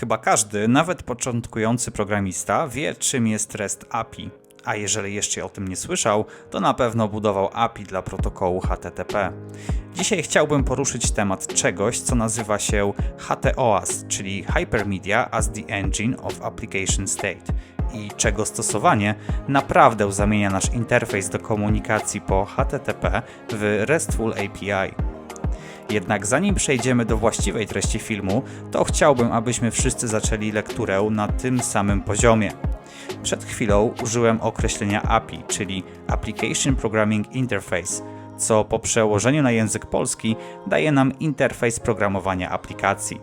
Chyba każdy, nawet początkujący programista, wie, czym jest REST API. A jeżeli jeszcze o tym nie słyszał, to na pewno budował API dla protokołu HTTP. Dzisiaj chciałbym poruszyć temat czegoś, co nazywa się HTOAS, czyli Hypermedia as the Engine of Application State i czego stosowanie naprawdę zamienia nasz interfejs do komunikacji po HTTP w RESTful API. Jednak zanim przejdziemy do właściwej treści filmu, to chciałbym, abyśmy wszyscy zaczęli lekturę na tym samym poziomie. Przed chwilą użyłem określenia API, czyli Application Programming Interface, co po przełożeniu na język polski daje nam interfejs programowania aplikacji.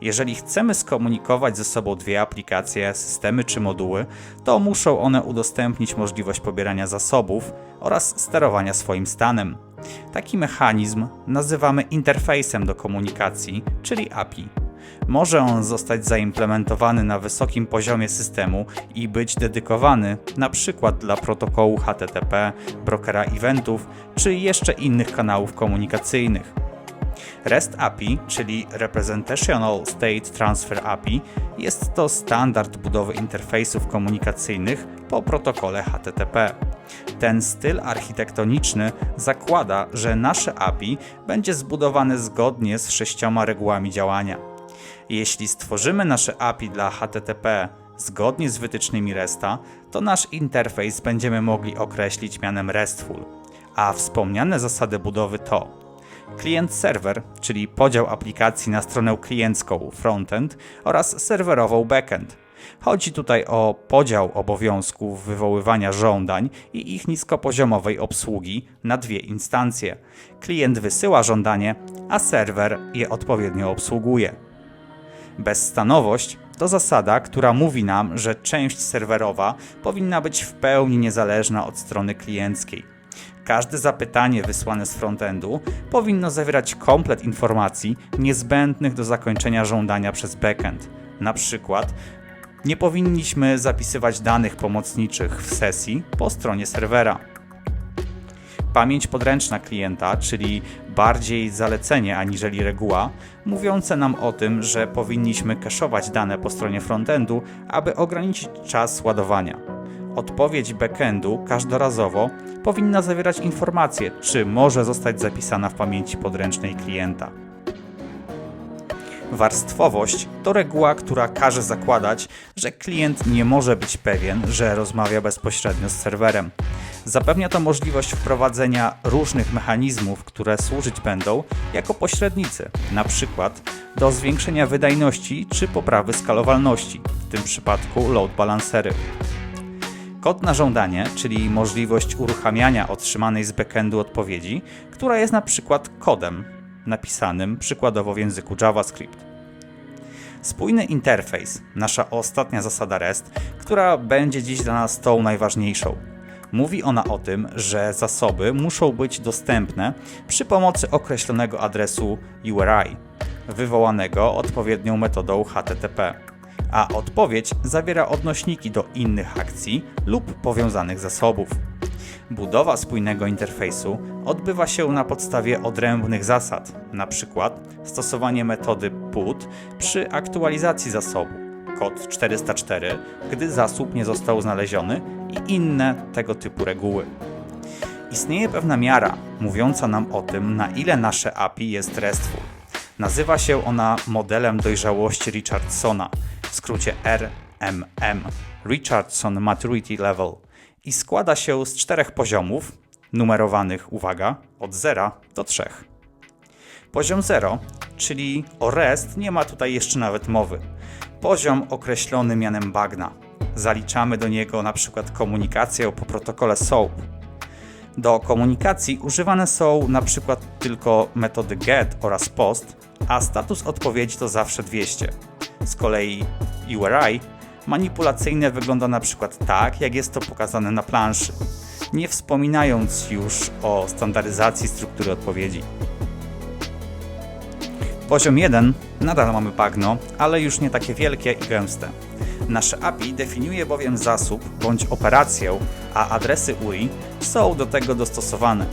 Jeżeli chcemy skomunikować ze sobą dwie aplikacje, systemy czy moduły, to muszą one udostępnić możliwość pobierania zasobów oraz sterowania swoim stanem. Taki mechanizm nazywamy interfejsem do komunikacji, czyli API. Może on zostać zaimplementowany na wysokim poziomie systemu i być dedykowany przykład dla protokołu HTTP, brokera eventów czy jeszcze innych kanałów komunikacyjnych. REST API, czyli Representational State Transfer API, jest to standard budowy interfejsów komunikacyjnych po protokole HTTP. Ten styl architektoniczny zakłada, że nasze API będzie zbudowane zgodnie z sześcioma regułami działania. Jeśli stworzymy nasze API dla HTTP zgodnie z wytycznymi RESTA, to nasz interfejs będziemy mogli określić mianem RESTful, a wspomniane zasady budowy to klient-serwer, czyli podział aplikacji na stronę kliencką frontend oraz serwerową backend. Chodzi tutaj o podział obowiązków wywoływania żądań i ich niskopoziomowej obsługi na dwie instancje. Klient wysyła żądanie, a serwer je odpowiednio obsługuje. Bezstanowość to zasada, która mówi nam, że część serwerowa powinna być w pełni niezależna od strony klienckiej. Każde zapytanie wysłane z frontendu powinno zawierać komplet informacji niezbędnych do zakończenia żądania przez backend. Na przykład nie powinniśmy zapisywać danych pomocniczych w sesji po stronie serwera. Pamięć podręczna klienta, czyli bardziej zalecenie aniżeli reguła, mówiące nam o tym, że powinniśmy cache'ować dane po stronie frontendu, aby ograniczyć czas ładowania. Odpowiedź backendu każdorazowo powinna zawierać informację, czy może zostać zapisana w pamięci podręcznej klienta. Warstwowość to reguła, która każe zakładać, że klient nie może być pewien, że rozmawia bezpośrednio z serwerem. Zapewnia to możliwość wprowadzenia różnych mechanizmów, które służyć będą jako pośrednicy, na przykład do zwiększenia wydajności czy poprawy skalowalności, w tym przypadku load balancery. Kod na żądanie, czyli możliwość uruchamiania otrzymanej z backendu odpowiedzi, która jest na przykład kodem napisanym przykładowo w języku JavaScript. Spójny interfejs, nasza ostatnia zasada REST, która będzie dziś dla nas tą najważniejszą. Mówi ona o tym, że zasoby muszą być dostępne przy pomocy określonego adresu URI, wywołanego odpowiednią metodą HTTP, a odpowiedź zawiera odnośniki do innych akcji lub powiązanych zasobów. Budowa spójnego interfejsu odbywa się na podstawie odrębnych zasad, np. stosowanie metody put przy aktualizacji zasobu, kod 404, gdy zasób nie został znaleziony i inne tego typu reguły. Istnieje pewna miara mówiąca nam o tym, na ile nasze API jest RESTful. Nazywa się ona modelem dojrzałości Richardsona, w skrócie RMM Richardson Maturity Level i składa się z czterech poziomów, numerowanych, uwaga, od 0 do 3. Poziom 0, czyli o REST nie ma tutaj jeszcze nawet mowy. Poziom określony mianem bagna. Zaliczamy do niego na przykład komunikację po protokole SOAP. Do komunikacji używane są na przykład tylko metody GET oraz POST, a status odpowiedzi to zawsze 200. Z kolei URI manipulacyjne wygląda na przykład tak, jak jest to pokazane na planszy, nie wspominając już o standaryzacji struktury odpowiedzi. Poziom 1 nadal mamy bagno, ale już nie takie wielkie i gęste. Nasze API definiuje bowiem zasób bądź operację, a adresy URI są do tego dostosowane.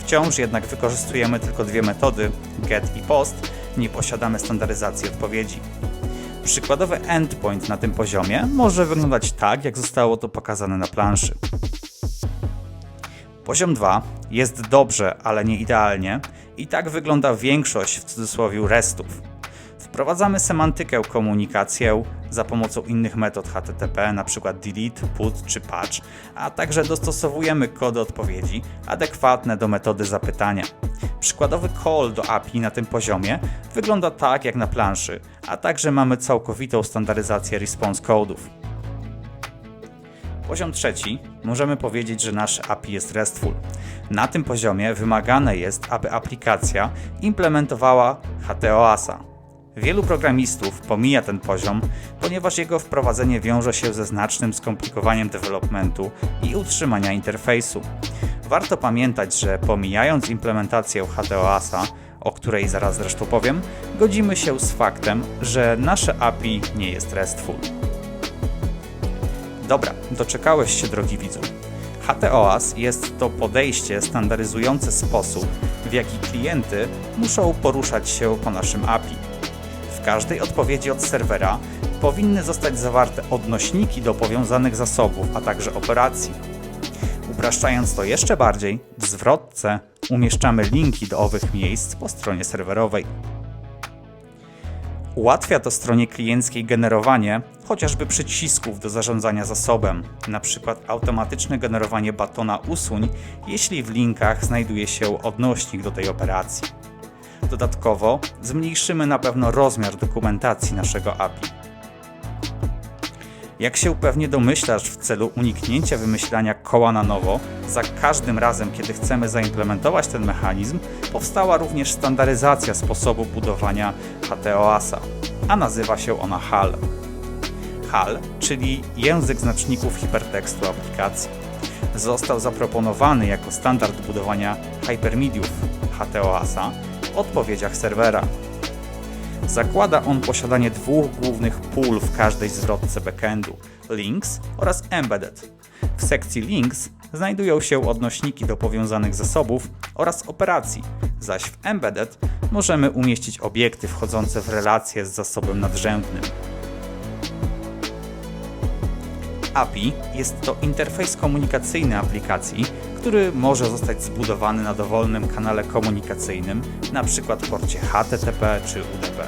Wciąż jednak wykorzystujemy tylko dwie metody, GET i POST, nie posiadamy standaryzacji odpowiedzi. Przykładowy endpoint na tym poziomie może wyglądać tak, jak zostało to pokazane na planszy. Poziom 2 jest dobrze, ale nie idealnie i tak wygląda większość w cudzysłowie restów. Wprowadzamy semantykę komunikację za pomocą innych metod HTTP, np. delete, put czy patch, a także dostosowujemy kody odpowiedzi adekwatne do metody zapytania. Przykładowy call do API na tym poziomie wygląda tak jak na planszy, a także mamy całkowitą standaryzację response codów. Poziom trzeci, możemy powiedzieć, że nasz API jest RESTful. Na tym poziomie wymagane jest, aby aplikacja implementowała HTOAS-a. Wielu programistów pomija ten poziom, ponieważ jego wprowadzenie wiąże się ze znacznym skomplikowaniem developmentu i utrzymania interfejsu. Warto pamiętać, że pomijając implementację HTOAS-a, o której zaraz zresztą powiem, godzimy się z faktem, że nasze API nie jest RESTful. Dobra, doczekałeś się, drogi widzu. HTOAS jest to podejście standaryzujące sposób, w jaki klienty muszą poruszać się po naszym API. Każdej odpowiedzi od serwera powinny zostać zawarte odnośniki do powiązanych zasobów, a także operacji. Upraszczając to jeszcze bardziej, w zwrotce umieszczamy linki do owych miejsc po stronie serwerowej. Ułatwia to stronie klienckiej generowanie chociażby przycisków do zarządzania zasobem, np. automatyczne generowanie batona usuń, jeśli w linkach znajduje się odnośnik do tej operacji. Dodatkowo zmniejszymy na pewno rozmiar dokumentacji naszego API. Jak się pewnie domyślasz, w celu uniknięcia wymyślania koła na nowo, za każdym razem, kiedy chcemy zaimplementować ten mechanizm, powstała również standaryzacja sposobu budowania HTOAS-a, a nazywa się ona HAL. HAL, czyli język znaczników hipertekstu aplikacji. Został zaproponowany jako standard budowania hypermediów HTOAS-a odpowiedziach serwera. Zakłada on posiadanie dwóch głównych pól w każdej zwrotce backendu links oraz embedded. W sekcji links znajdują się odnośniki do powiązanych zasobów oraz operacji, zaś w embedded możemy umieścić obiekty wchodzące w relacje z zasobem nadrzędnym. API jest to interfejs komunikacyjny aplikacji, który może zostać zbudowany na dowolnym kanale komunikacyjnym, np. porcie HTTP czy UDP.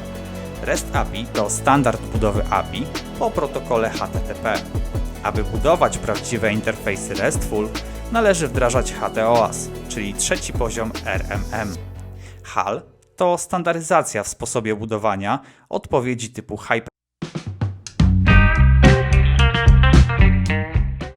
REST API to standard budowy API po protokole HTTP. Aby budować prawdziwe interfejsy RESTful, należy wdrażać HTOAS, czyli trzeci poziom RMM. HAL to standaryzacja w sposobie budowania odpowiedzi typu Hyper